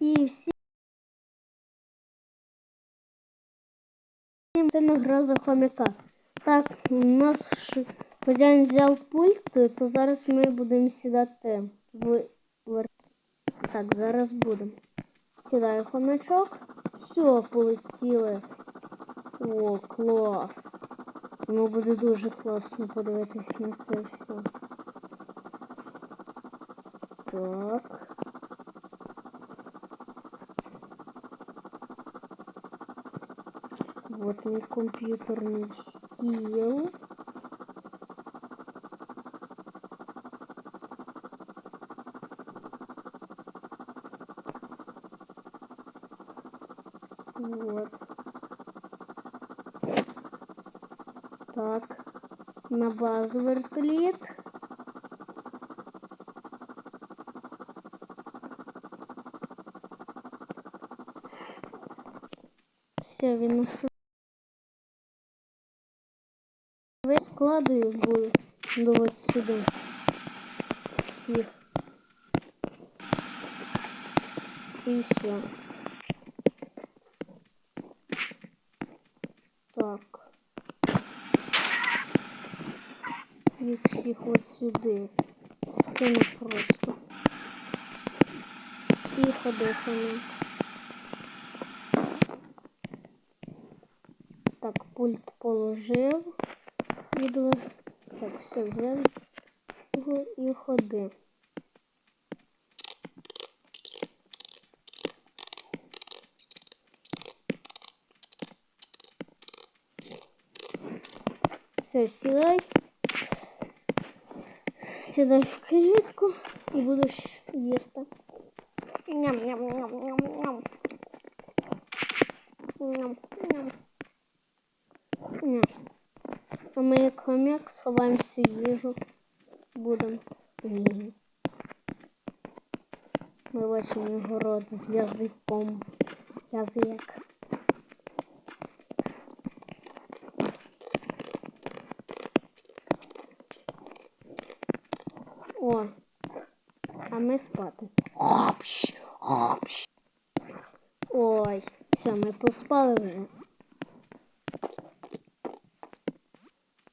І всі. Це не гра за хомяка. Так, у нас ж хазяїн взяв пульт, то зараз ми будемо сідати в Так, зараз будемо. Сідає хомячок. Все, полетіли. О, клас. Воно буде дуже класно подивитись на це все. Так. Вот мой компьютерный стил. Вот. Так. На базу вертолет. Так. Їх всіх от сюди. Скину просто. Тихо дихаємо. Так, пульт положив. Відео. Так, все, взяв його і ходи. Все, сідай. Сідай в клітку і будеш їсти. Ням-ням-ням-ням-ням. Ням-ням. Ням. А ми як хомяк сховаємо всю їжу. Будемо їсти. Ми бачимо його рот з язиком. Язик.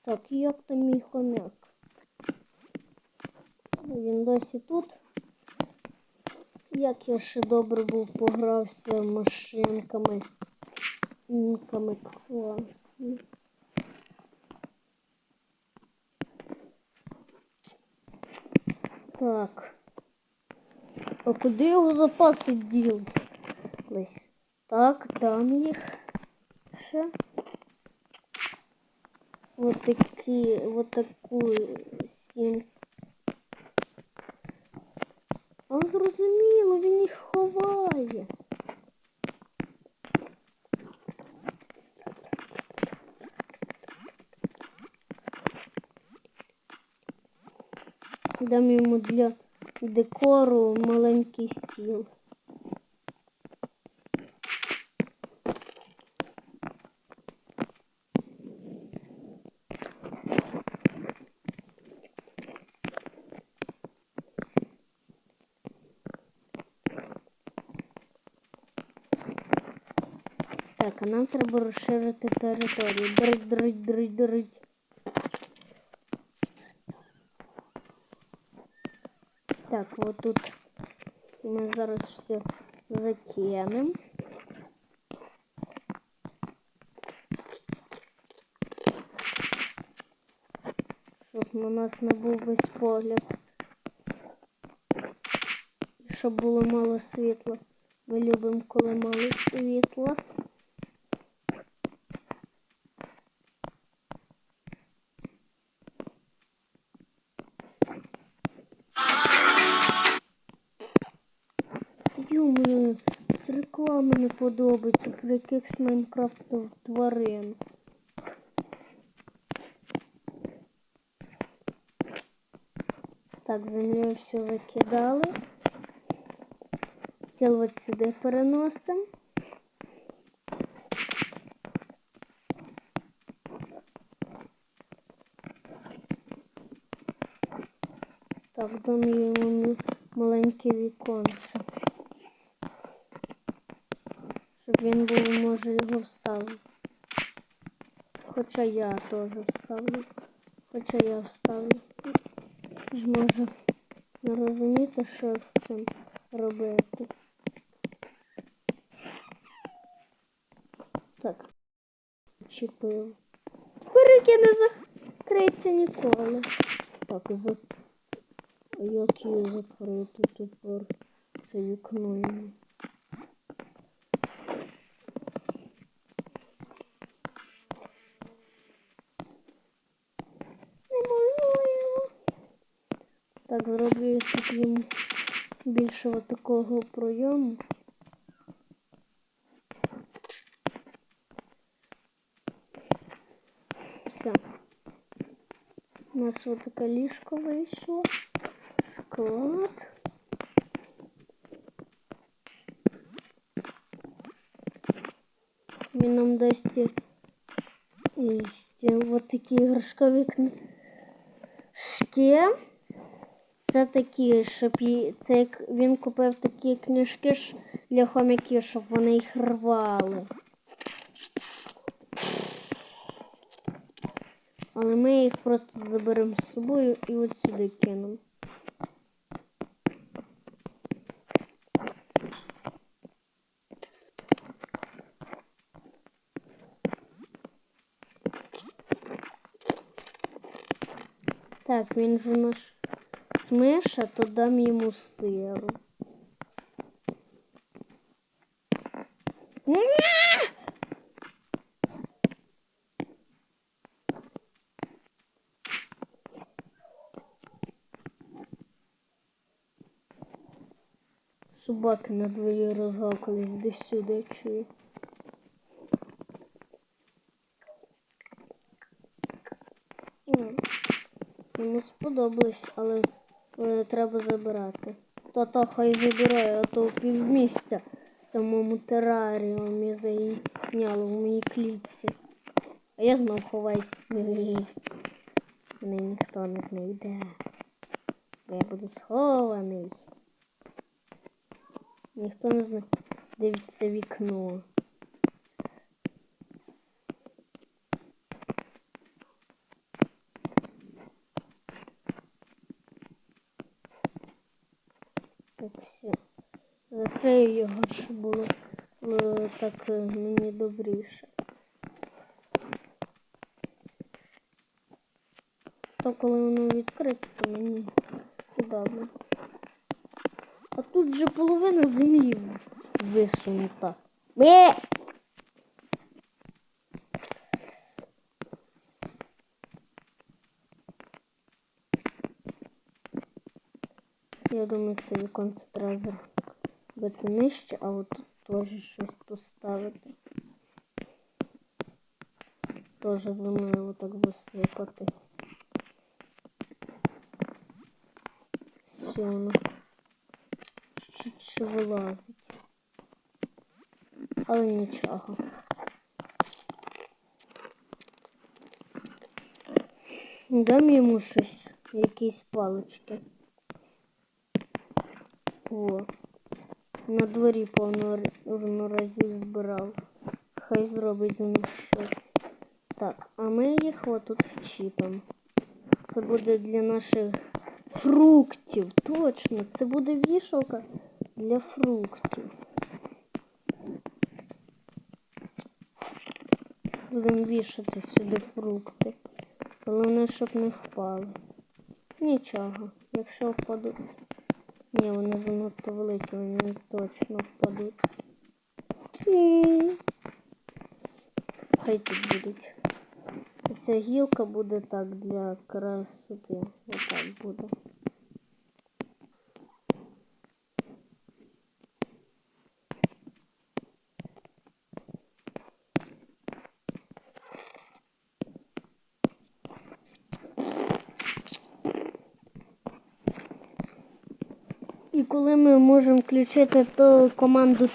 Так, як там мій хомяк? Він досі тут. Як я ще добре був погрався машинками. Інками класні. Так. А куди його запаси діл? Так, дам їх ще. Вот такі, вот таку сім. А зрозуміло, він їх ховає. Дам йому для декору маленький стіл. Так, а нам треба розширити територію. Дрить, дрить, дрить, дрить. Так, вот тут ми зараз все закинемо. Щоб на нас не був весь погляд. Щоб було мало світла. Ми любимо, коли мало світла. Подобається про якихось Майнкрафтових тварин. Так, землею все закидали. Тіло от сюди переносимо. Так, йому маленьке віконце. Він може, його вставив. Хоча я теж вставлю. Хоча я вставлю. Ж можу не розуміти, що з цим робити. Так. Чіпив. Курики не закриється ніколи. Так, за... Як її закрити тепер? Це вікно йому. більше такого пройому. Все. У нас вот таке ліжко вийшло. Склад. Він нам дасть і- і ще вот такі іграшкові книжки. Це такі, щоб ї- це як він купив такі книжки для хомяків, щоб вони їх рвали. Але ми їх просто заберемо з собою і от сюди кинемо. Так, він же наш смиша, то дам йому сиру. Собаки на дворі розгавкались десь сюди чую. М, Йому сподобалось, але треба забирати. То-то хай забирає, а то півмісця в самому тераріумі зайняло в моїй клітці. А я знов ховаюсь. Мене ніхто не знайде. Я буду схований. Ніхто не знає, дивиться вікно. Так все. Закрию його, щоб було е, так е, мені добріше. То коли воно відкрите, то мені удобно. А тут же половина землі висунута. Бе! Я думаю, це віконце треба зробити нижче, а от тут теж щось поставити. Теж землею отак засипати. Все воно чуть ще вилазить. Але нічого. Дам йому щось, якісь палички. О. На дворі повно разів збирав. Хай зробить з них щось. Так, а ми їх отут вчіпимо. Це буде для наших фруктів. Точно, це буде вішалка для фруктів. Будемо вішати сюди фрукти. Головне, щоб не впали. Нічого. Якщо впадуть. Ні, вони занадто великі, вони точно впадуть. Хай тут будуть. Ця гілка буде так для красоти. Отак буде. І коли ми можемо включити ту команду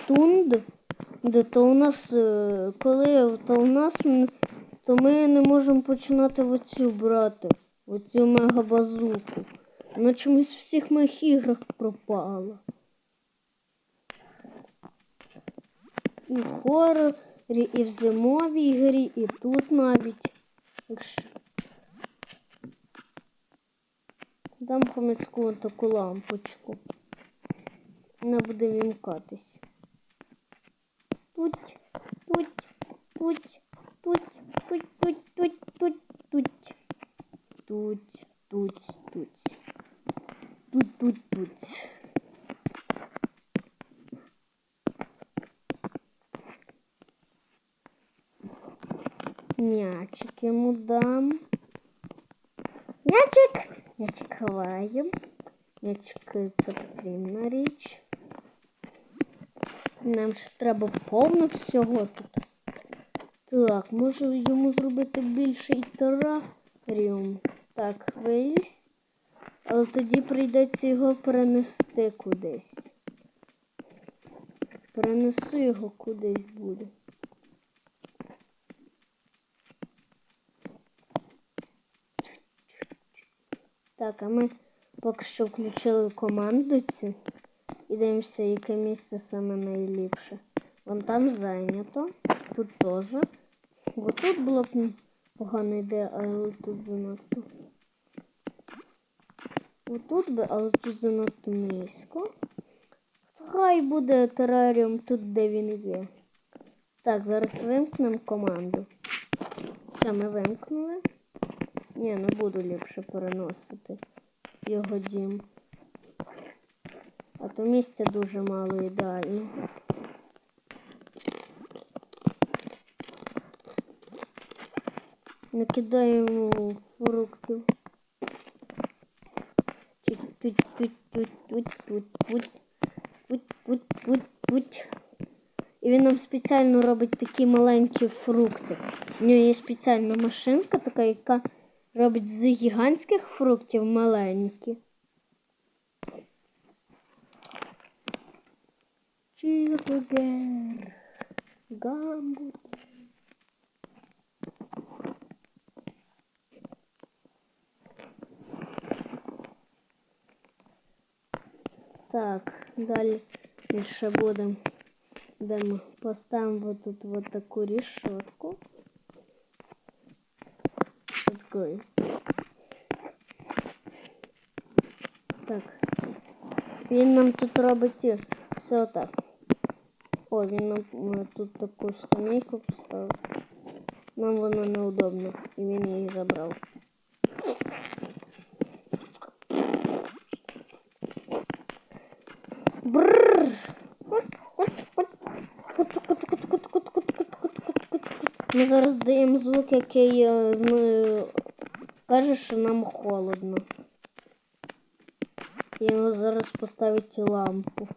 де то у нас, е, коли то у нас, то ми не можемо починати оцю брати, оцю мегабазуку. Вона чомусь в всіх моїх іграх пропала. і в хорорі, і в зимовій грі, і тут навіть. Дам хомячку таку лампочку. Вона буде вімкатись. Тут, тут, тут, тут, тут, тут, тут, тут, тут. Тут, тут, тут. Тут, тут, тут. Мячик ему дам. Мячик! Мячик ховаємо. Мячик це потрібна річ. Нам ж треба повно всього тут. Так, може йому зробити більший тераріум. Так, виліз. Але тоді прийдеться його перенести кудись. Перенесу його кудись буде. Так, а ми поки що включили команду цю і дивимося, яке місце саме найліпше. Вон там зайнято, тут теж. Бо тут було б м, погана ідея, але тут занадто. Отут би, але тут занадто низько. Хай буде тераріум тут, де він є. Так, зараз вимкнемо команду. Все, ми вимкнули. Ні, не буду ліпше переносити його дім. А то місця дуже мало ідеально. Накидаємо фруктів. І він нам спеціально робить такі маленькі фрукти. У нього є спеціальна машинка, така, яка робить з гігантських фруктів маленькі. ще будемо. Будемо поставимо тут вот таку решетку. Такой. Так. Він нам тут робить і все так. О, він нам е, тут таку скамейку поставив. Нам воно неудобно, і він її забрав. Ми зараз даємо звук, який е, ну, каже, що нам холодно. Його зараз поставить лампу.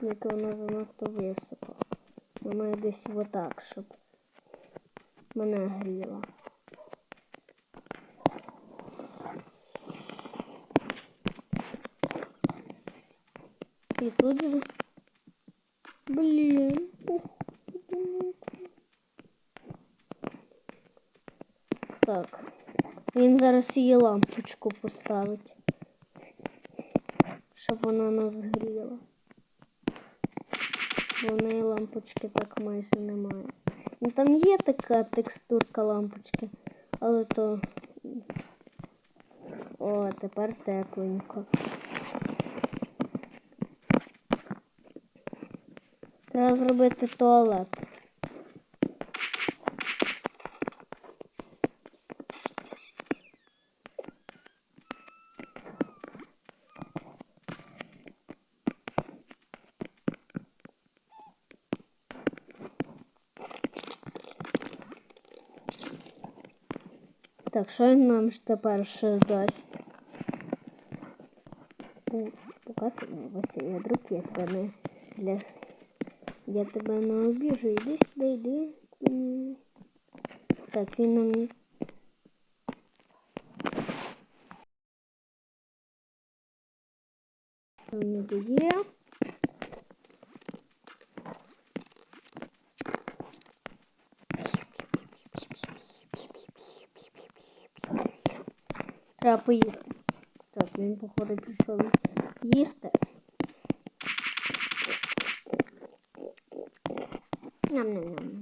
Тільки вона занадто високо. Вона десь отак, щоб мене гріла. І тут же. Блін. Так. Він зараз її лампочку поставить. Щоб вона нас гріла. Бо в неї лампочки так майже немає. Ну там є така текстурка лампочки, але то. О, тепер тепленько. Треба зробити туалет. Так, що він нам ж тепер ще дасть? Ну, Показуйся, я друг я тебе не для... Я тебе не обіжу. Іди сюди, йди. М. Так, він нам поїсти. Так, він, походу, пішов їсти. Ням-ням-ням.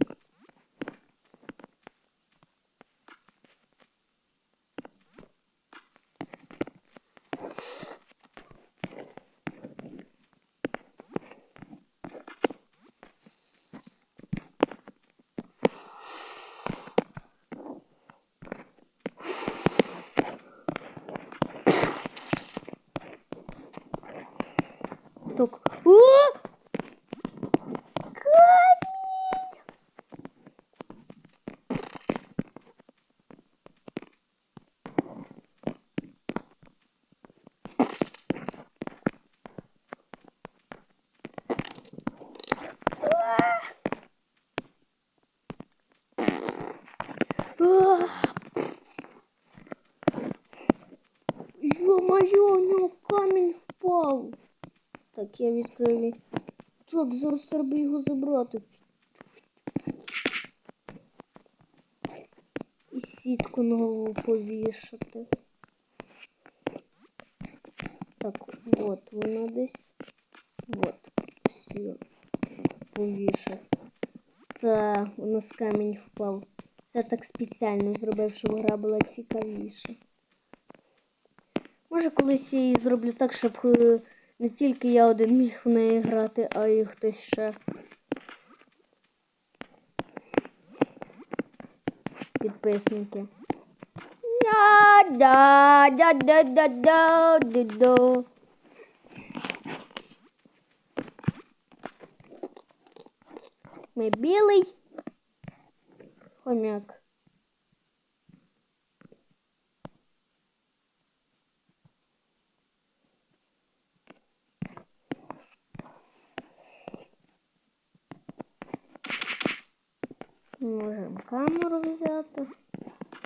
Так. О! Камінь! А! Ё-моё, у него камінь впав. Так, я відкрив. Так, зараз треба його забрати. І сітку на голову повішати. Так, от вона десь. Вот. Все. Повішав. Та, у нас камінь впав. Це так спеціально зробив, щоб гра була цікавіша. Може, колись я її зроблю так, щоб е, не тільки я один міг в неї грати, а й хтось ще. Підписники. Да, да, да, да, да, да, да. Ми білий хомяк. Можемо камеру взяти.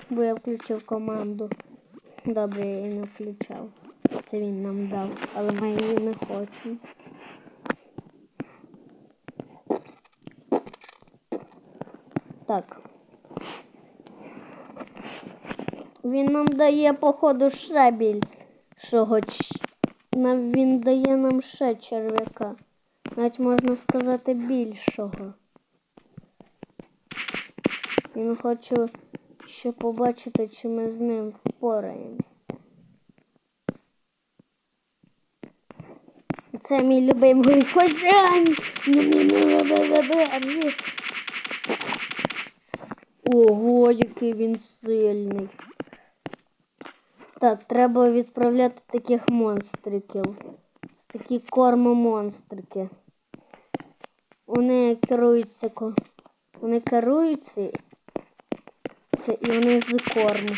Бо я включив команду. Добре, я її не включав. Це він нам дав, але ми її не хочемо. Так. Він нам дає, походу, ще більшого. він дає нам ще черв'яка. Навіть можна сказати більшого. Він хоче ще побачити, чи ми з ним впораємось. Це мій любимий козань. Ого, який він сильний. Так, треба відправляти таких монстриків. Такі кормомонстрики. Вони керуються вони керуються це і вони з корму.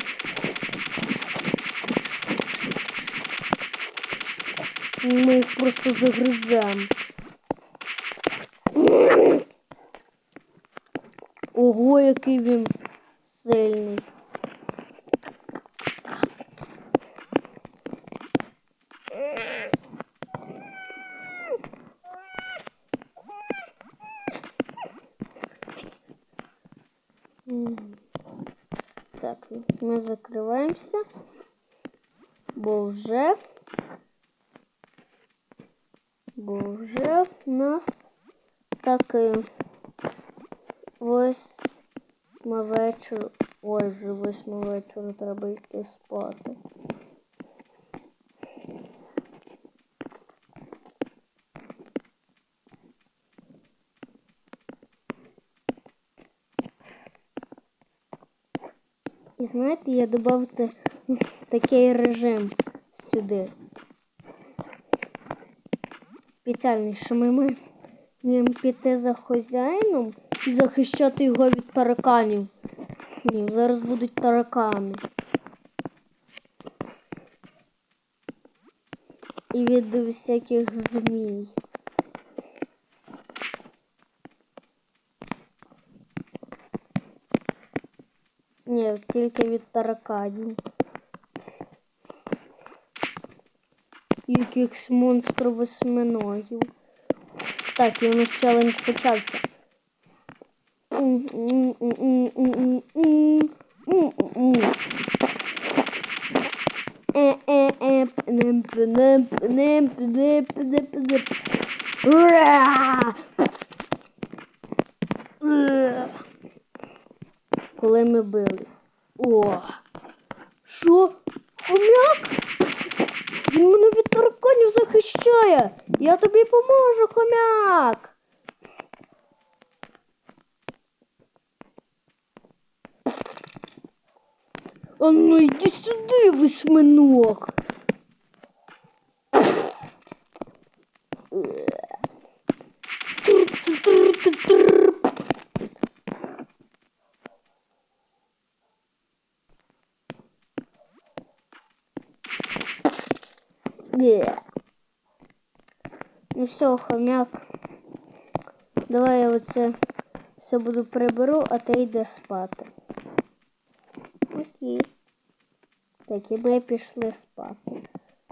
Ми їх просто загриземо. Ого, який він сильний. М. Так, ми закриваємося, бо вже, бо вже в нас так і восьма вечора. Ой, вже восьма вечора треба йти спати. І знаєте, я додав та- такий режим сюди. Спеціальний, що ми маємо піти за хазяїном і захищати його від тараканів. Ні, зараз будуть таракани. І від всяких змій. Ні, тільки від тараканів. Якихось монстрів восьминогів. Так, і у нас челендж почався. Коли ми бились. О! Що? Хомяк? Він мене від тараканів захищає. Я тобі поможу, хомяк. А ну йди сюди, восьминог. Тр-тр-тр-тр-тр. Є. Ну все, хомяк. Давай я оце все буду приберу, а ти йди спати. Окей. Так, і ми пішли спати.